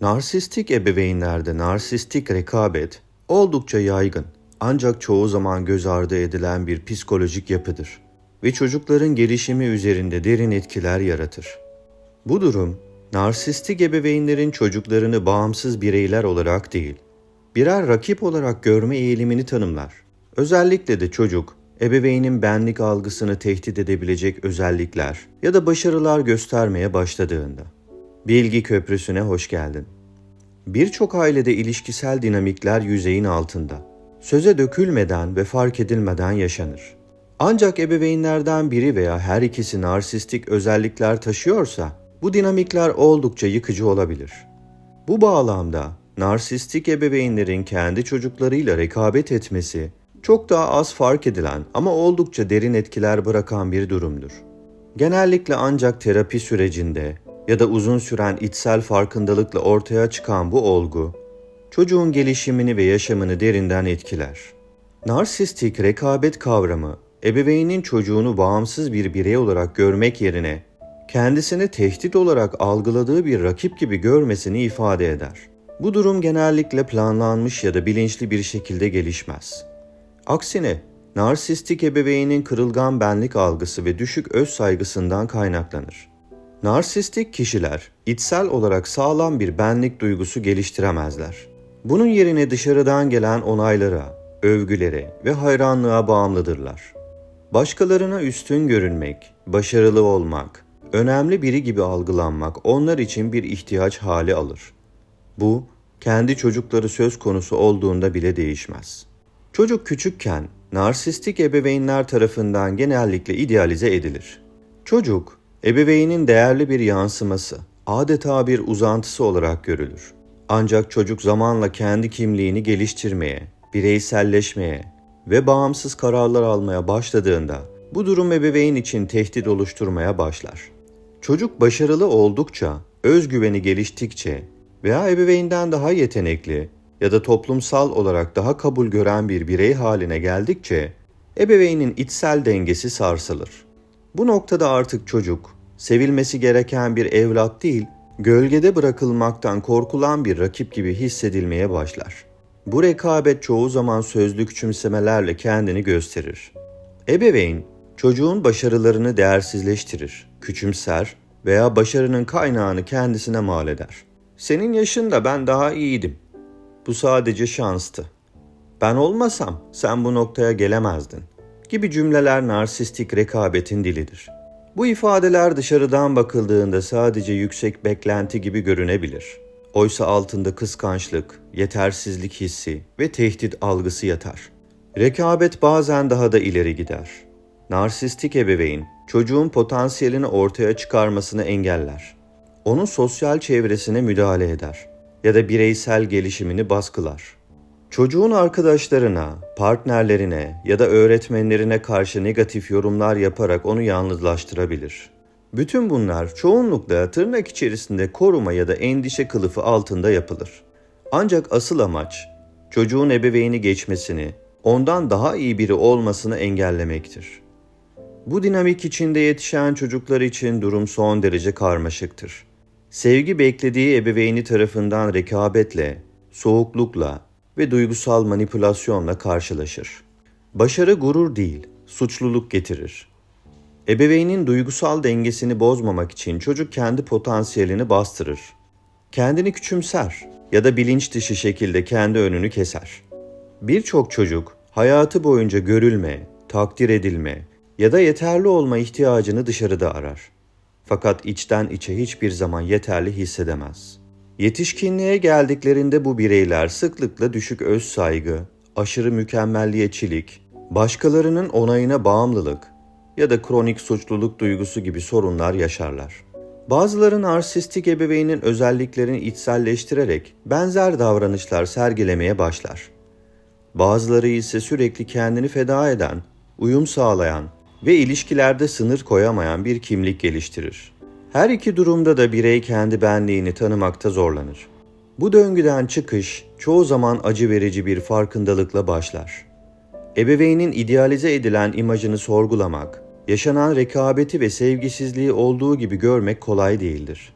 Narsistik ebeveynlerde narsistik rekabet oldukça yaygın ancak çoğu zaman göz ardı edilen bir psikolojik yapıdır ve çocukların gelişimi üzerinde derin etkiler yaratır. Bu durum narsistik ebeveynlerin çocuklarını bağımsız bireyler olarak değil, birer rakip olarak görme eğilimini tanımlar. Özellikle de çocuk ebeveynin benlik algısını tehdit edebilecek özellikler ya da başarılar göstermeye başladığında. Bilgi Köprüsü'ne hoş geldin. Birçok ailede ilişkisel dinamikler yüzeyin altında. Söze dökülmeden ve fark edilmeden yaşanır. Ancak ebeveynlerden biri veya her ikisi narsistik özellikler taşıyorsa bu dinamikler oldukça yıkıcı olabilir. Bu bağlamda narsistik ebeveynlerin kendi çocuklarıyla rekabet etmesi çok daha az fark edilen ama oldukça derin etkiler bırakan bir durumdur. Genellikle ancak terapi sürecinde ya da uzun süren içsel farkındalıkla ortaya çıkan bu olgu, çocuğun gelişimini ve yaşamını derinden etkiler. Narsistik rekabet kavramı, ebeveynin çocuğunu bağımsız bir birey olarak görmek yerine kendisini tehdit olarak algıladığı bir rakip gibi görmesini ifade eder. Bu durum genellikle planlanmış ya da bilinçli bir şekilde gelişmez. Aksine narsistik ebeveynin kırılgan benlik algısı ve düşük öz saygısından kaynaklanır. Narsistik kişiler içsel olarak sağlam bir benlik duygusu geliştiremezler. Bunun yerine dışarıdan gelen onaylara, övgülere ve hayranlığa bağımlıdırlar. Başkalarına üstün görünmek, başarılı olmak, önemli biri gibi algılanmak onlar için bir ihtiyaç hali alır. Bu, kendi çocukları söz konusu olduğunda bile değişmez. Çocuk küçükken narsistik ebeveynler tarafından genellikle idealize edilir. Çocuk, ebeveynin değerli bir yansıması, adeta bir uzantısı olarak görülür. Ancak çocuk zamanla kendi kimliğini geliştirmeye, bireyselleşmeye ve bağımsız kararlar almaya başladığında bu durum ebeveyn için tehdit oluşturmaya başlar. Çocuk başarılı oldukça, özgüveni geliştikçe veya ebeveynden daha yetenekli ya da toplumsal olarak daha kabul gören bir birey haline geldikçe ebeveynin içsel dengesi sarsılır. Bu noktada artık çocuk sevilmesi gereken bir evlat değil, gölgede bırakılmaktan korkulan bir rakip gibi hissedilmeye başlar. Bu rekabet çoğu zaman sözlü küçümsemelerle kendini gösterir. Ebeveyn, çocuğun başarılarını değersizleştirir, küçümser veya başarının kaynağını kendisine mal eder. Senin yaşında ben daha iyiydim. Bu sadece şanstı. Ben olmasam sen bu noktaya gelemezdin gibi cümleler narsistik rekabetin dilidir. Bu ifadeler dışarıdan bakıldığında sadece yüksek beklenti gibi görünebilir. Oysa altında kıskançlık, yetersizlik hissi ve tehdit algısı yatar. Rekabet bazen daha da ileri gider. Narsistik ebeveyn çocuğun potansiyelini ortaya çıkarmasını engeller. Onun sosyal çevresine müdahale eder ya da bireysel gelişimini baskılar. Çocuğun arkadaşlarına, partnerlerine ya da öğretmenlerine karşı negatif yorumlar yaparak onu yalnızlaştırabilir. Bütün bunlar çoğunlukla tırnak içerisinde koruma ya da endişe kılıfı altında yapılır. Ancak asıl amaç çocuğun ebeveyni geçmesini, ondan daha iyi biri olmasını engellemektir. Bu dinamik içinde yetişen çocuklar için durum son derece karmaşıktır. Sevgi beklediği ebeveyni tarafından rekabetle, soğuklukla ve duygusal manipülasyonla karşılaşır. Başarı gurur değil, suçluluk getirir. Ebeveynin duygusal dengesini bozmamak için çocuk kendi potansiyelini bastırır. Kendini küçümser ya da bilinç dışı şekilde kendi önünü keser. Birçok çocuk hayatı boyunca görülme, takdir edilme ya da yeterli olma ihtiyacını dışarıda arar. Fakat içten içe hiçbir zaman yeterli hissedemez. Yetişkinliğe geldiklerinde bu bireyler sıklıkla düşük öz saygı, aşırı mükemmelliyetçilik, başkalarının onayına bağımlılık ya da kronik suçluluk duygusu gibi sorunlar yaşarlar. Bazıları narsistik ebeveynin özelliklerini içselleştirerek benzer davranışlar sergilemeye başlar. Bazıları ise sürekli kendini feda eden, uyum sağlayan ve ilişkilerde sınır koyamayan bir kimlik geliştirir. Her iki durumda da birey kendi benliğini tanımakta zorlanır. Bu döngüden çıkış çoğu zaman acı verici bir farkındalıkla başlar. Ebeveynin idealize edilen imajını sorgulamak, yaşanan rekabeti ve sevgisizliği olduğu gibi görmek kolay değildir.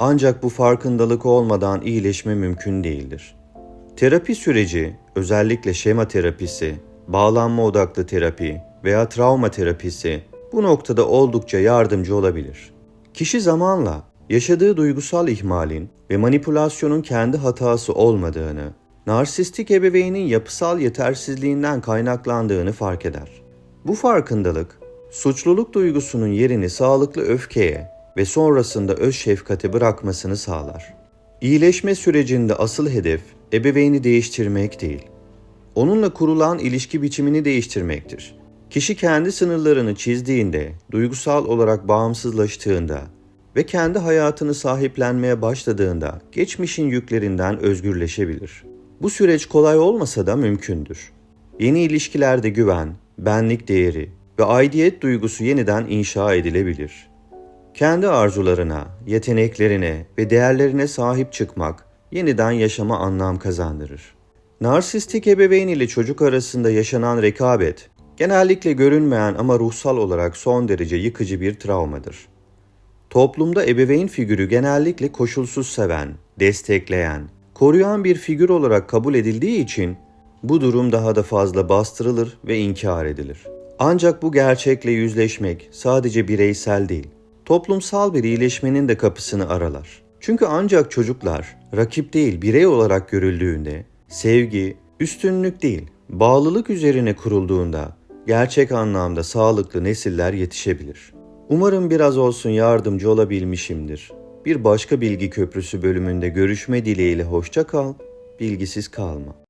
Ancak bu farkındalık olmadan iyileşme mümkün değildir. Terapi süreci, özellikle şema terapisi, bağlanma odaklı terapi veya travma terapisi bu noktada oldukça yardımcı olabilir. Kişi zamanla yaşadığı duygusal ihmalin ve manipülasyonun kendi hatası olmadığını, narsistik ebeveynin yapısal yetersizliğinden kaynaklandığını fark eder. Bu farkındalık, suçluluk duygusunun yerini sağlıklı öfkeye ve sonrasında öz şefkate bırakmasını sağlar. İyileşme sürecinde asıl hedef ebeveyni değiştirmek değil, onunla kurulan ilişki biçimini değiştirmektir. Kişi kendi sınırlarını çizdiğinde, duygusal olarak bağımsızlaştığında ve kendi hayatını sahiplenmeye başladığında geçmişin yüklerinden özgürleşebilir. Bu süreç kolay olmasa da mümkündür. Yeni ilişkilerde güven, benlik değeri ve aidiyet duygusu yeniden inşa edilebilir. Kendi arzularına, yeteneklerine ve değerlerine sahip çıkmak yeniden yaşama anlam kazandırır. Narsistik ebeveyn ile çocuk arasında yaşanan rekabet genellikle görünmeyen ama ruhsal olarak son derece yıkıcı bir travmadır. Toplumda ebeveyn figürü genellikle koşulsuz seven, destekleyen, koruyan bir figür olarak kabul edildiği için bu durum daha da fazla bastırılır ve inkar edilir. Ancak bu gerçekle yüzleşmek sadece bireysel değil, toplumsal bir iyileşmenin de kapısını aralar. Çünkü ancak çocuklar rakip değil birey olarak görüldüğünde, sevgi, üstünlük değil, bağlılık üzerine kurulduğunda gerçek anlamda sağlıklı nesiller yetişebilir. Umarım biraz olsun yardımcı olabilmişimdir. Bir başka bilgi köprüsü bölümünde görüşme dileğiyle hoşça kal, bilgisiz kalma.